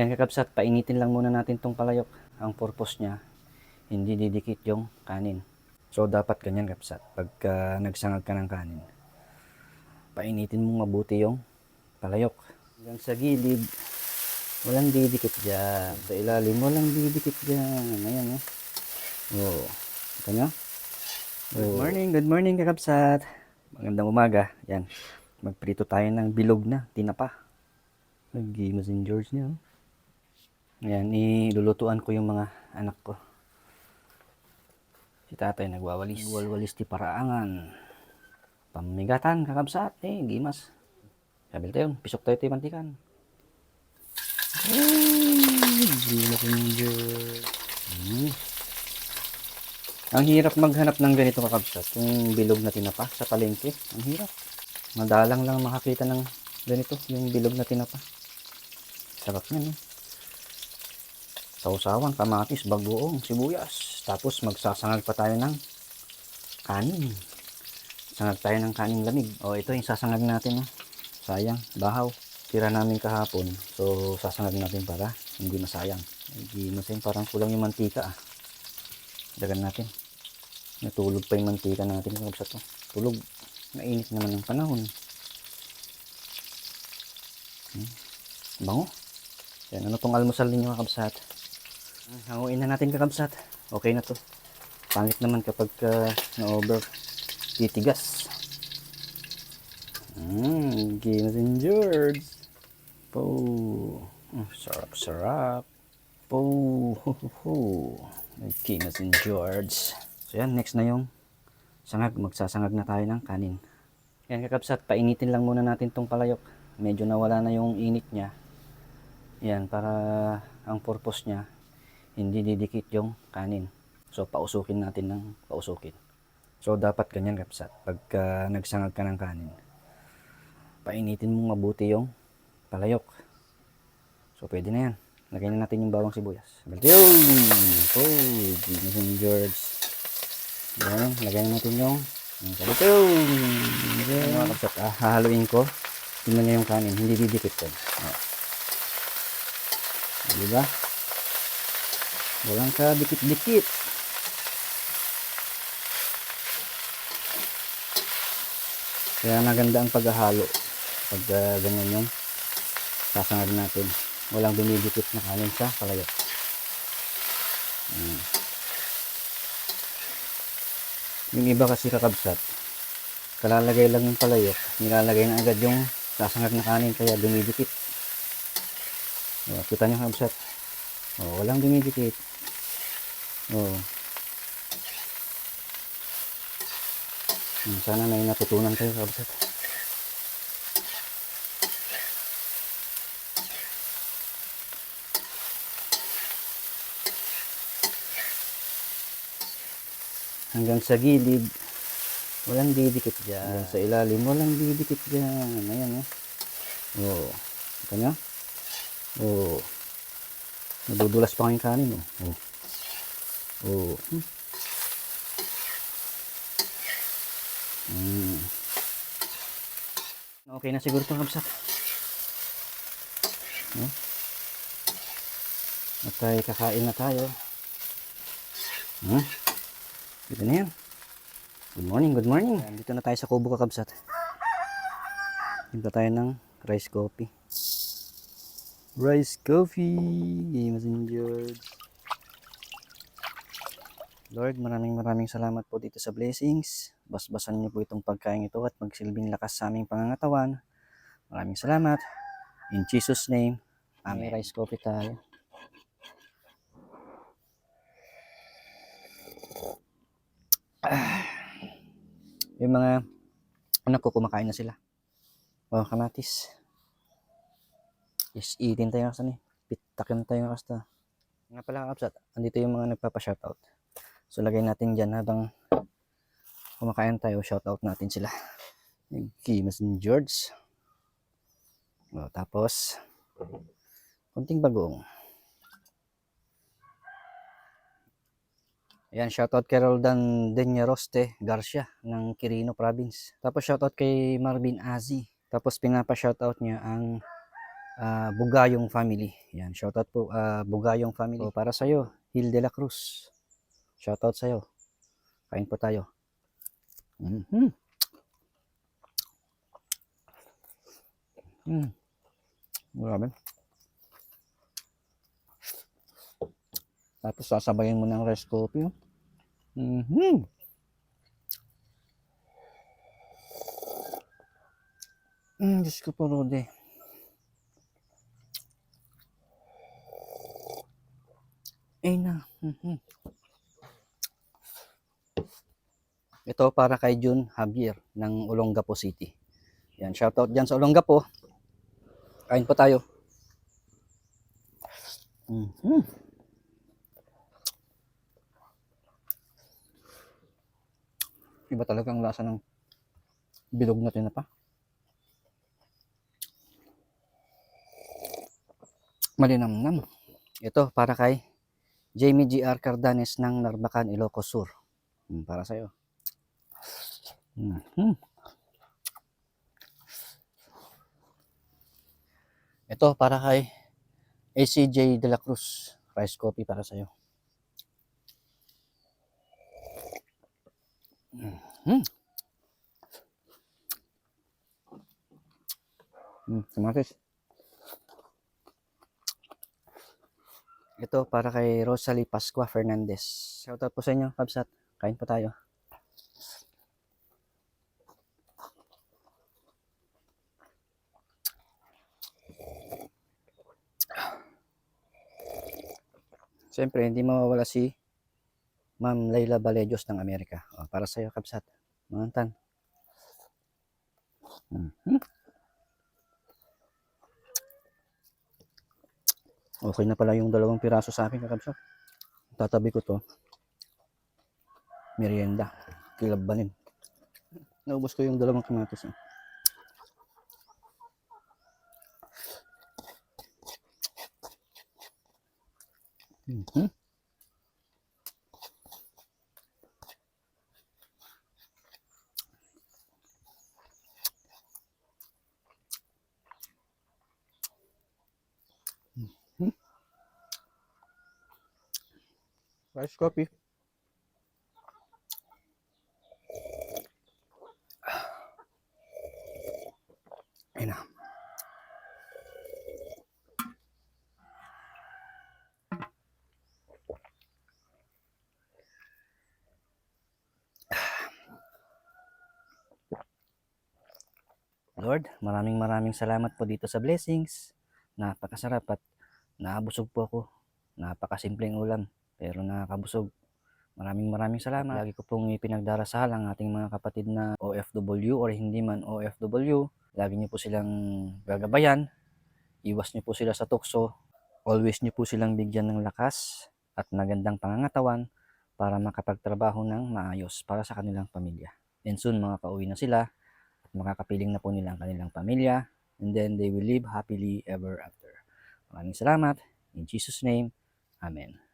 Yan kakabsat, painitin lang muna natin tong palayok. Ang purpose niya, hindi didikit yung kanin. So dapat ganyan kapsat, pagka nagsangag ka ng kanin. Painitin mo mabuti yung palayok. Hanggang sa gilid, walang didikit dyan. Sa ilalim, walang didikit dyan. Ayan eh. Oh. Ito nyo? Good morning, good morning kakabsat. Magandang umaga. Yan. Magprito tayo ng bilog na tinapa. Nag-games in George niya. oh. Ayan, ilulutuan ko yung mga anak ko. Si tatay nagwawalis. Nagwawalis ti paraangan. Pamigatan, kakabsat. Eh, gimas. Sabi tayo, pisok tayo ti mantikan. Ay. Hmm. Ang hirap maghanap ng ganito kakabsat. Yung bilog na tinapa sa palengke. Ang hirap. Madalang lang makakita ng ganito. Yung bilog na tinapa. Sarap yan eh. Sausawan, kamatis, bagoong, sibuyas. Tapos magsasangag pa tayo ng kanin. Sangag tayo ng kanin lamig. O ito yung sasangag natin. Oh. Sayang, bahaw. Tira namin kahapon. So sasangag natin para hindi masayang. Hindi masayang parang kulang yung mantika ah. Dagan natin. Natulog pa yung mantika natin sa to. Tulog. Mainit naman ng panahon. Hmm. Bango. Yan, ano tong almusal ninyo kakabsat? Ah, Hanguin na natin kakabsat. Okay na to. Pangit naman kapag uh, na-over titigas. Mmm, Guinness and George. Po. Mm, sarap, sarap. Po. Ho. Guinness and George. So yan, next na yung sangag. Magsasangag na tayo ng kanin. Yan kakabsat, painitin lang muna natin tong palayok. Medyo nawala na yung init niya. Yan, para ang purpose niya, hindi didikit yung kanin. So, pausukin natin ng pausukin. So, dapat ganyan kapsat. Pagka nagsangag ka ng kanin, painitin mo mabuti yung palayok. So, pwede na yan. Lagyan na natin yung bawang sibuyas. Yun! Genius and George. Yan, lagyan na natin yung yung salito. Yan, mga kapsat. Ah, hahaluin ko. Tingnan niyo yung kanin. Hindi didikit yan. Oh. Diba? Walang ka dikit-dikit. Kaya maganda ang paghahalo. Pag uh, ganyan yung sasangag natin. Walang dumidikit na kanin sa palayok. Hmm. Yung iba kasi kakabsat, kalalagay lang yung palayok, nilalagay na agad yung sasangag na kanin kaya dumidikit. Oh, kita nyo kabsat. Oh, walang dumidikit. Oh. Hmm, Sana may natutunan kayo kabsat. Hanggang sa gilid, walang didikit dyan. Hanggang sa ilalim, walang didikit dyan. Ayan, oh. Oh. Kita nyo? Oh. Nadudulas pa kayong kanin, oh. Oh. Oh. Hmm. Hmm. Okay na siguro itong kabsat. No? At tayo kakain na tayo. Hmm? Dito na yan. Good morning, good morning. Dito na tayo sa kubo kakabsat. Dito tayo ng rice coffee. Rice coffee. Games in George. Lord, maraming maraming salamat po dito sa blessings. Basbasan niyo po itong pagkain ito at magsilbing lakas sa aming pangangatawan. Maraming salamat. In Jesus' name. Amen. May rice coffee tayo. Ah. Yung mga anak ko kumakain na sila. Oh, kamatis. Yes, eating tayo kasi ni. Pitakin tayo kasi. Nga pala kapsat, andito yung mga nagpapa-shoutout. So lagay natin dyan habang kumakain tayo, shoutout natin sila. Nagkimas ni George. O, tapos, kunting bagong. Ayan, shoutout kay Roldan Denyaroste Garcia ng Quirino Province. Tapos shoutout kay Marvin Azi. Tapos pinapa-shoutout niya ang ah, Bugayong family. Yan, shoutout po ah, Bugayong family. So, para sa'yo, Hil de la Cruz. Shoutout sa'yo. Kain po tayo. Mhm. Mm. Grabe. Tapos sasabayin mo ng rice coffee. oh. Mhm. Mm, Diyos ko po, Rode. Ay na. Mhm. Ito para kay Jun Javier ng Olongapo City. Yan, shoutout dyan sa Olongapo. Kain po tayo. Mhm. Iba talagang lasa ng bilog na tinapa. Malinamnam. Ito para kay Jamie G.R. Cardanes ng Narbacan, Ilocos Sur. Mm, para sa'yo. Mhm. Ito para kay ACJ De La Cruz. Rice coffee para sa'yo. Mhm. Mm, kamatis. Ito para kay Rosalie Pascua Fernandez. Shoutout po sa inyo, Kabsat. Kain po tayo. Siyempre, hindi mawawala si Ma'am Layla Balejos ng Amerika. O, para sa iyo, Kabsat. Mga tan. Mhm. Okay na pala yung dalawang piraso sa akin, kakabsat. Tatabi ko to. Merienda. Kilabanin. Naubos ko yung dalawang kamatis. Eh. Mhm. Rice coffee. Lord, maraming maraming salamat po dito sa blessings. Napakasarap at naabusog po ako. Napakasimpleng ulam pero nakakabusog. Maraming maraming salamat. Lagi ko pong ipinagdarasal ang ating mga kapatid na OFW or hindi man OFW. Lagi niyo po silang gagabayan. Iwas niyo po sila sa tukso. Always niyo po silang bigyan ng lakas at magandang pangangatawan para makapagtrabaho ng maayos para sa kanilang pamilya. And soon mga kauwi na sila makakapiling na po nila ang kanilang pamilya and then they will live happily ever after. Maraming salamat. In Jesus' name, Amen.